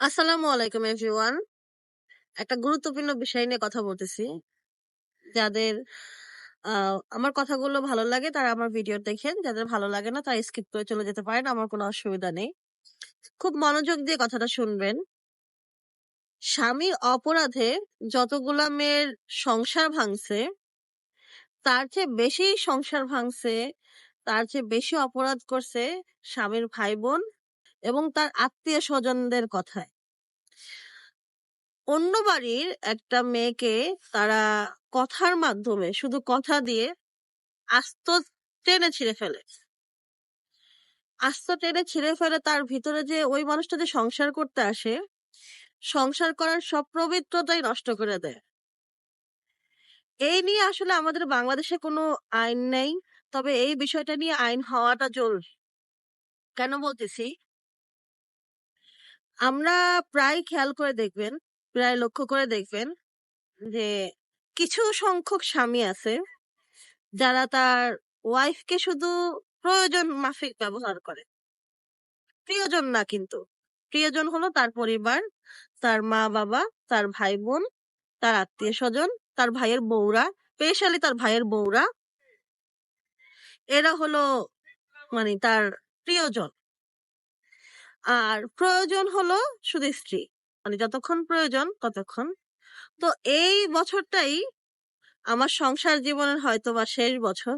আসসালামু আলাইকুম, এভরিওয়ান। একটা গুরুত্বপূর্ণ বিষয় নিয়ে কথা বলতেছি। যাদের আমার কথাগুলো ভালো লাগে, তারা আমার ভিডিও দেখেন। যাদের ভালো লাগে না, তারা স্কিপ করে চলে যেতে পারেন, আমার কোনো অসুবিধা নেই। খুব মনোযোগ দিয়ে কথাটা শুনবেন। স্বামী অপরাধে যতগুলা মেয়ের সংসার ভাঙছে, তার চেয়ে বেশি সংসার ভাঙছে, তার চেয়ে বেশি অপরাধ করছে স্বামীর ভাই বোন এবং তার আত্মীয় স্বজনদের কথায়। অন্য বাড়ির একটা মেয়েকে তারা কথার মাধ্যমে, শুধু কথা দিয়ে আস্ত টেনে ছিঁড়ে ফেলে। আস্ত টেনে ছিঁড়ে ফেলে তার ভিতরে যে ওই মানুষটা যে সংসার করতে আসে, সংসার করার সব পবিত্রতাই নষ্ট করে দেয়। এই নিয়ে আসলে আমাদের বাংলাদেশে কোনো আইন নেই, তবে এই বিষয়টা নিয়ে আইন হওয়াটা জরুরি। কেন বলতেছি? আমরা প্রায় খেয়াল করে দেখবেন প্রায় লক্ষ্য করে দেখবেন যে কিছু সংখ্যক স্বামী আছে যারা তার ওয়াইফকে শুধু প্রয়োজন মাফিক ব্যবহার করে। প্রিয়জন না কিন্তু। প্রিয়জন হলো তার পরিবার, তার মা বাবা তার ভাই বোন তার আত্মীয় স্বজন তার ভাইয়ের বউরা স্পেশালি তার ভাইয়ের বউরা। এরা হলো মানে তার প্রিয়জন। আর প্রয়োজন হলো শুধু স্ত্রী। মানে যতক্ষণ প্রয়োজন ততক্ষণ। তো এই বছরটাই আমার সংসার জীবনের হয়তো বা শেষ বছর।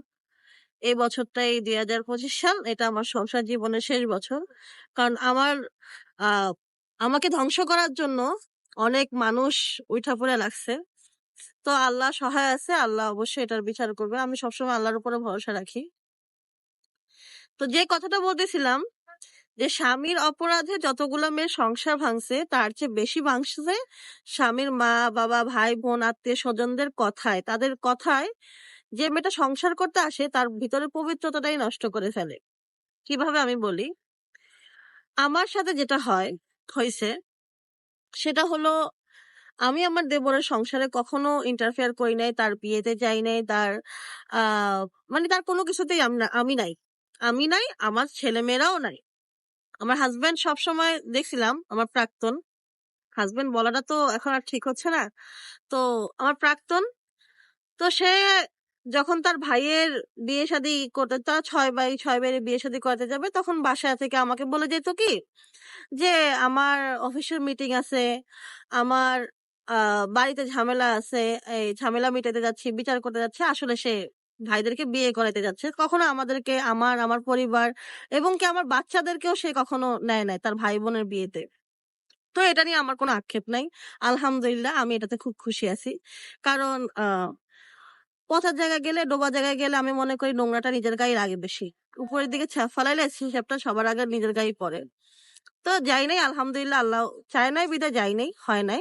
এই বছরটাই দুই হাজার পঁচিশ সাল, এটা আমার সংসার জীবনের শেষ বছর। কারণ আমার আমাকে ধ্বংস করার জন্য অনেক মানুষ উঠা পড়ে লাগছে। তো আল্লাহ সহায় আছে, আল্লাহ অবশ্যই এটার বিচার করবে। আমি সবসময় আল্লাহর উপরে ভরসা রাখি। তো যে কথাটা বলতেছিলাম যে স্বামীর অপরাধে যতগুলো মেয়ের সংসার ভাঙছে, তার চেয়ে বেশি ভাঙছে স্বামীর মা, বাবা, ভাই, বোন, আত্মীয় স্বজনদের কথায়। তাদের কথায় যে মেয়েটা সংসার করতে আসে, তার ভিতরে পবিত্রতাটাই নষ্ট করে ফেলে। কীভাবে আমি বলি? আমার সাথে যেটা হয় হয়েছে সেটা হলো আমি আমার দেবরের সংসারে কখনো ইন্টারফেয়ার করি নাই, তার বিয়েতে যাই নাই, তার মানে তার কোনো কিছুতেই আমি আমি নাই। আমি নাই, আমার ছেলে মেয়েরাও নাই। আমার হাজবেন্ড সবসময় দেখছিলাম, আমার প্রাক্তন। হাজবেন্ড বলাটা তো এখন আর ঠিক হচ্ছে না। তো আমার প্রাক্তন, তো সে যখন তার ভাইয়ের বিয়ে শাদী করতে, তার ছয় ভাই, ছয় ভাইয়ের বিয়ে শাদী করতে যাবে, তখন বাসা থেকে আমাকে বলে যেত কি, যে আমার অফিসের মিটিং আছে, আমার বাড়িতে ঝামেলা আছে, এই ঝামেলা মিটাতে যাচ্ছি, বিচার করতে যাচ্ছে, আসলে সে ভাইদেরকে বিয়ে করাতে যাচ্ছে। কখনো আমাদেরকে, আমার আমার পরিবার এবং কি আমার বাচ্চাদেরকেও সে কখনো নেয় নাই তার ভাই বোনের বিয়েতে। তো এটা নিয়ে আমার কোনো আক্ষেপ নাই। আলহামদুলিল্লাহ আমি এটাতে খুব খুশি আছি। কারণ পথার জায়গায় গেলে ডোবা জায়গায় গেলে আমি মনে করি নোংরাটা নিজের গায়ে লাগে বেশি। উপরের দিকে ছ্যাপ ফালাইলে সেসবটা সবার আগে নিজের গায়ে পড়ে। তো যাই নাই, আলহামদুলিল্লাহ আল্লাহ চায় নাই বিদে যাই নাই, হয় নাই।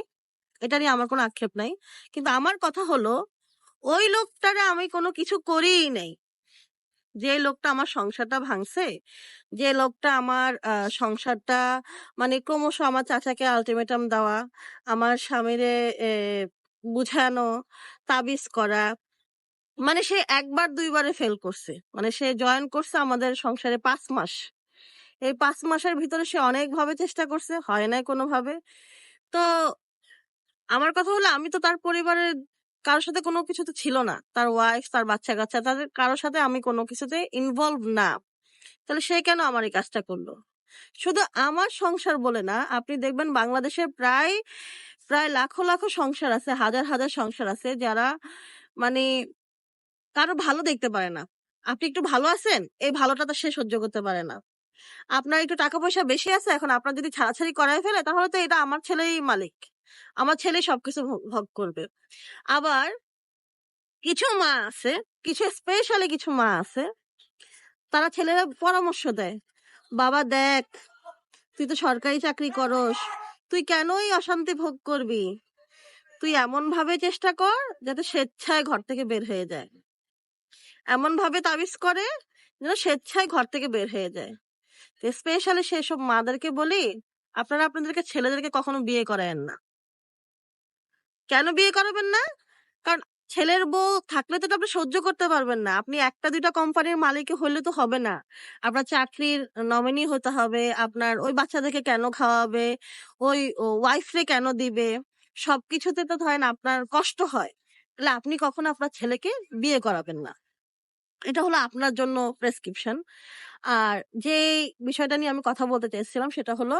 এটা নিয়ে আমার কোনো আক্ষেপ নাই। কিন্তু আমার কথা হলো ওই লোকটারে আমি কোনো কিছু করিই নাই। যে লোকটা আমার সংসারটা ভাঙছে, যে লোকটা আমার সংসারটা মানে ক্রমশ আমার চাচাকে আলটিমেটাম দেওয়া, আমার স্বামীরে বুঝানো, তাবিজ করা মানে সে একবার দুইবারে ফেল করছে। মানে সে জয়েন করছে আমাদের সংসারে পাঁচ মাস। এই পাঁচ মাসের ভিতরে সে অনেকভাবে চেষ্টা করছে, হয় নাই কোনোভাবে। তো আমার কথা হলো, আমি তো তার পরিবারের কারোর সাথে কোনো কিছুতে ছিল না। তার ওয়াইফ তার বাচ্চা কাচ্চা তাদের কারোর সাথে আমি কোনো কিছুতে ইনভলভ না। তাহলে সে কেন আমার এই কাজটা করল? শুধু আমার সংসার বলে না, আপনি দেখবেন বাংলাদেশের প্রায় প্রায় লাখো লাখো সংসার আছে, হাজার হাজার সংসার আছে, যারা মানে কারও ভালো দেখতে পারে না। আপনি একটু ভালো আছেন, এই ভালোটা তো সে সহ্য করতে পারে না। আপনার একটু টাকা পয়সা বেশি আছে, এখন আপনার যদি ছাড়াছাড়ি করাই ফেলে, তাহলে তো এটা আমার ছেলেই মালিক। আমার ছেলে সবকিছু ভোগ করবে। আবার কিছু মা আছে, কিছু স্পেশালি কিছু মা আছে, তারা ছেলেরা পরামর্শ দেয়। বাবা দেখ, তুই তো সরকারি চাকরি করস, তুই কেনই অশান্তি ভোগ করবি? তুই এমন ভাবে চেষ্টা কর যাতে স্বেচ্ছায় ঘর থেকে বের হয়ে যায়। এমন ভাবে তাবিজ করে যেন স্বেচ্ছায় ঘর থেকে বের হয়ে যায়। স্পেশালি সেসব মাদেরকে বলি, আপনারা আপনাদেরকে ছেলেদেরকে কখনো বিয়ে করায়েন না। কেন বিয়ে করাবেন না কারণ ছেলের বউ থাকলে তো আপনি সহ্য করতে পারবেন না। আপনি ১ টা ২ টা কোম্পানির মালিক হলে তো হবে না। আপনার চাকরির নমিনি হতে হবে, আপনার ওই বাচ্চাদেরকে কেন খাওয়াবে, ওই ও ওয়াইফ রে কেন দিবে, সবকিছুতে তো ধরেন আপনার কষ্ট হয়। তাহলে আপনি কখনো আপনার ছেলেকে বিয়ে করাবেন না। এটা হলো আপনার জন্য প্রেসক্রিপশন। আর যেই বিষয়টা নিয়ে আমি কথা বলতে চাইছিলাম সেটা হলো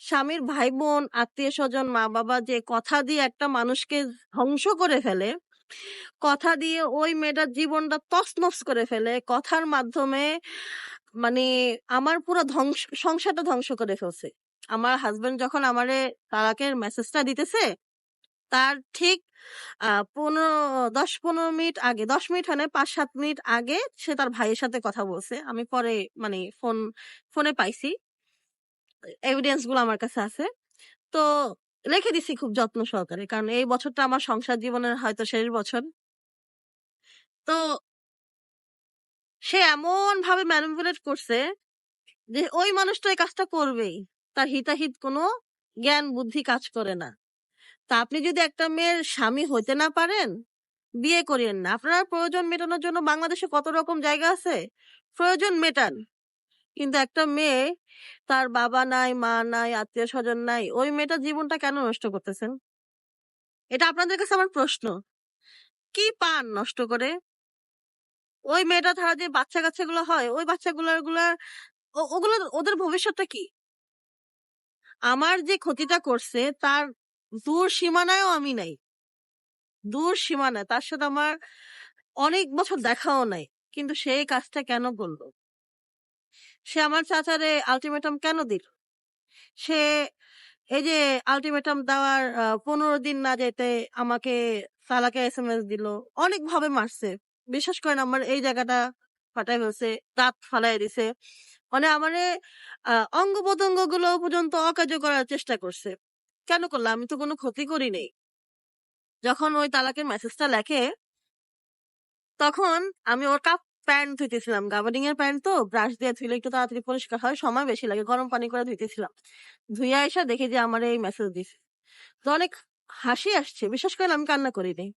স্বামীর ভাই-বোন, আত্মীয় স্বজন মা-বাবা যে কথা দিয়ে একটা মানুষকে ধ্বংস করে ফেলে, কথা দিয়ে ওই মেয়েটার জীবনটা তছনছ করে ফেলে, কথার মাধ্যমে মানে আমার পুরো ধ্বংস সংসারটা ধ্বংস করে ফেলছে। আমার হাসব্যান্ড যখন আমারে তালাকের মেসেজটা দিতেছে, তার ঠিক আ ১৫ ১০-১৫ মিনিট আগে ১০ মিনিট হয় নাই ৫-৭ মিনিট আগে সে তার ভাইয়ের সাথে কথা বলছে। আমি পরে মানে ফোন ফোনে পাইছি। এভিডেন্সগুলো আমার কাছে আছে। তো রেখে দিছি খুব যত্ন সহকারে। কারণ এই বছরটা আমার সংসার জীবনের হয়তো শেষ বছর। তো সে এমন ভাবে ম্যানিপুলেট করছে যে ওই মানুষটা এই কাজটা করবেই। তার হিতাহিত কোনো জ্ঞান বুদ্ধি কাজ করে না। তা আপনি যদি একটা মেয়ের স্বামী হইতে না পারেন, বিয়ে করিয়েন না। আপনার প্রয়োজন মেটানোর জন্য বাংলাদেশে কত রকম জায়গা আছে। প্রয়োজন মেটান। কিন্তু একটা মেয়ে তার বাবা নাই, মা নাই, আত্মীয় স্বজন নাই। ওই মেয়েটা জীবনটা কেন নষ্ট করতেছেন? এটা আপনাদের কাছে আমার প্রশ্ন। কি পান নষ্ট করে? ওই মেয়েটা ছাড়া যে বাচ্চা-কাচ্চাগুলো হয়, ওই বাচ্চাগুলার গুলার ওগুলো ওদের ভবিষ্যৎটা কি? আমার যে ক্ষতিটা করছে তার দূর সীমানায়ও আমি নাই। দূর সীমানায়। তার সাথে আমার অনেক বছর দেখাও নাই। কিন্তু সেই কাজটা কেন করল? সে আমার চাচারে আল্টিমেটাম কেন দিল? সে এই যে আল্টিমেটাম দেওয়ার পনেরো দিন না যেতে আমাকে তালাকের এস দিল। অনেকভাবে মারছে। বিশ্বাস করেন আমার এই জায়গাটা ফাটায় ফেলছে, দাঁত ফালাই দিছে। মানে আমারে আ অঙ্গ-প্রত্যঙ্গগুলো পর্যন্ত অকার্য করার চেষ্টা করছে। কেন করলাম আমি তো কোনো ক্ষতি করি নাই। যখন ওই তালাকের মেসেজটা লেখে তখন আমি ওর কাপ প্যান্ট ধুইতেছিলাম। গাবার্ডিং এর প্যান্ট তো ব্রাশ দিয়ে ধুইলে একটু তাড়াতাড়ি পরিষ্কার হয়। সময় বেশি লাগে। গরম পানি করে ধুইতেছিলাম। ধুইয়া আইসা দেখি যে আমারে এই মেসেজ দিছে। তো অনেক হাসি আসছে। বিশ্বাস করেন আমি কান্না করি নাই।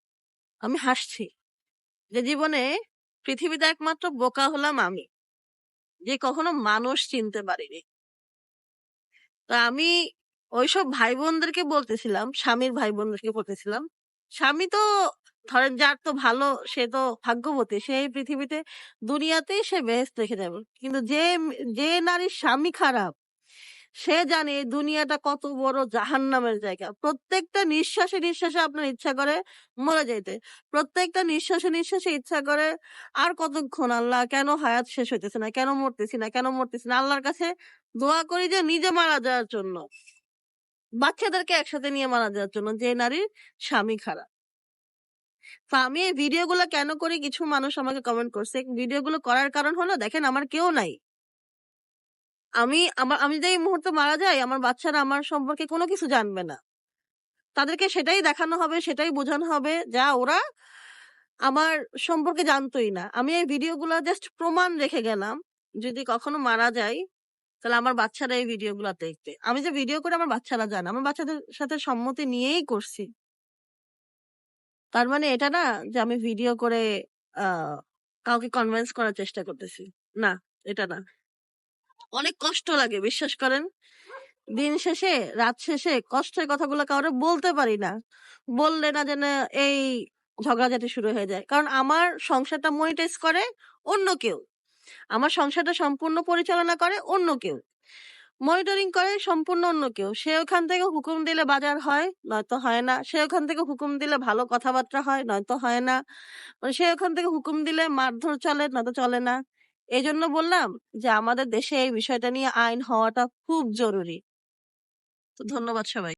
আমি হাসছি। যে জীবনে পৃথিবীতে একমাত্র বোকা হলাম আমি। যে কখনো মানুষ চিনতে পারিনি। তো আমি ওইসব ভাই-বোনদেরকে বলতেছিলাম, স্বামীর ভাই-বোনদেরকে বলতেছিলাম, স্বামী তো ধরেন যার তো ভালো সে তো ভাগ্যবতী। সে পৃথিবীতে দুনিয়াতেই সে বেহেশত রেখে যাবে। কিন্তু যে যে নারীর স্বামী খারাপ, সে জানে এই দুনিয়াটা কত বড় জাহান্নামের জায়গা। প্রত্যেকটা নিঃশ্বাসে, নিঃশ্বাসে আপনার ইচ্ছা করে মরে যাইতে। প্রত্যেকটা নিঃশ্বাসে, নিঃশ্বাসে ইচ্ছা করে আর কতক্ষণ আল্লাহ কেন হায়াত শেষ হইতেছে না? কেন মরতেছি না? কেন মরতেছি না? আল্লাহর কাছে দোয়া করি যে নিজে মারা যাওয়ার জন্য। বাচ্চাদেরকে একসাথে নিয়ে মারা যাওয়ার জন্য যে নারীর স্বামী খারাপ। আমি এই ভিডিওগুলো কেন করি কিছু মানুষ আমাকে কমেন্ট করছে। ভিডিওগুলো করার কারণ হলো দেখেন আমার কেউ নাই। আমি আমা আমি যদি এই মুহূর্তে মারা যাই আমার বাচ্চারা আমার সম্পর্কে কোনো কিছু জানবে না। তাদেরকে সেটাই দেখানো হবে, সেটাই বোঝানো হবে যা ওরা আমার সম্পর্কে জানতোই না। আমি এই ভিডিওগুলা জাস্ট প্রমাণ রেখে গেলাম। যদি কখনো মারা যাই তাহলে আমার বাচ্চারা এই ভিডিওগুলা দেখবে। আমি যে ভিডিও করে আমার বাচ্চারা জানে। আমার বাচ্চাদের সাথে সম্মতি নিয়েই করছি। তার মানে এটা না যে আমি ভিডিও করে আ কাউকে কনভিন্স করার চেষ্টা করতেছি। না, এটা না। অনেক কষ্ট লাগে বিশ্বাস করেন। দিন শেষে, রাত শেষে কষ্টের কথাগুলো কাউরে বলতে পারি না। বললে না যেন এই ঝগড়াঝাটি শুরু হয়ে যায়। কারণ আমার সংসারটা মনিটাইজ করে অন্য কেউ। আমার সংসারটা সম্পূর্ণ পরিচালনা করে অন্য কেউ। মনিটরিং করে সম্পূর্ণ অন্য কেউ। সে ওখান থেকে হুকুম দিলে বাজার হয়, নয়তো হয় না। সে ওখান থেকে হুকুম দিলে ভালো কথাবার্তা হয়, নয়তো হয় না। মানে সে ওখান থেকে হুকুম দিলে মারধর চলে, নয়তো চলে না। এই জন্য বললাম যে আমাদের দেশে এই বিষয়টা নিয়ে আইন হওয়াটা খুব জরুরি। তো ধন্যবাদ সবাই।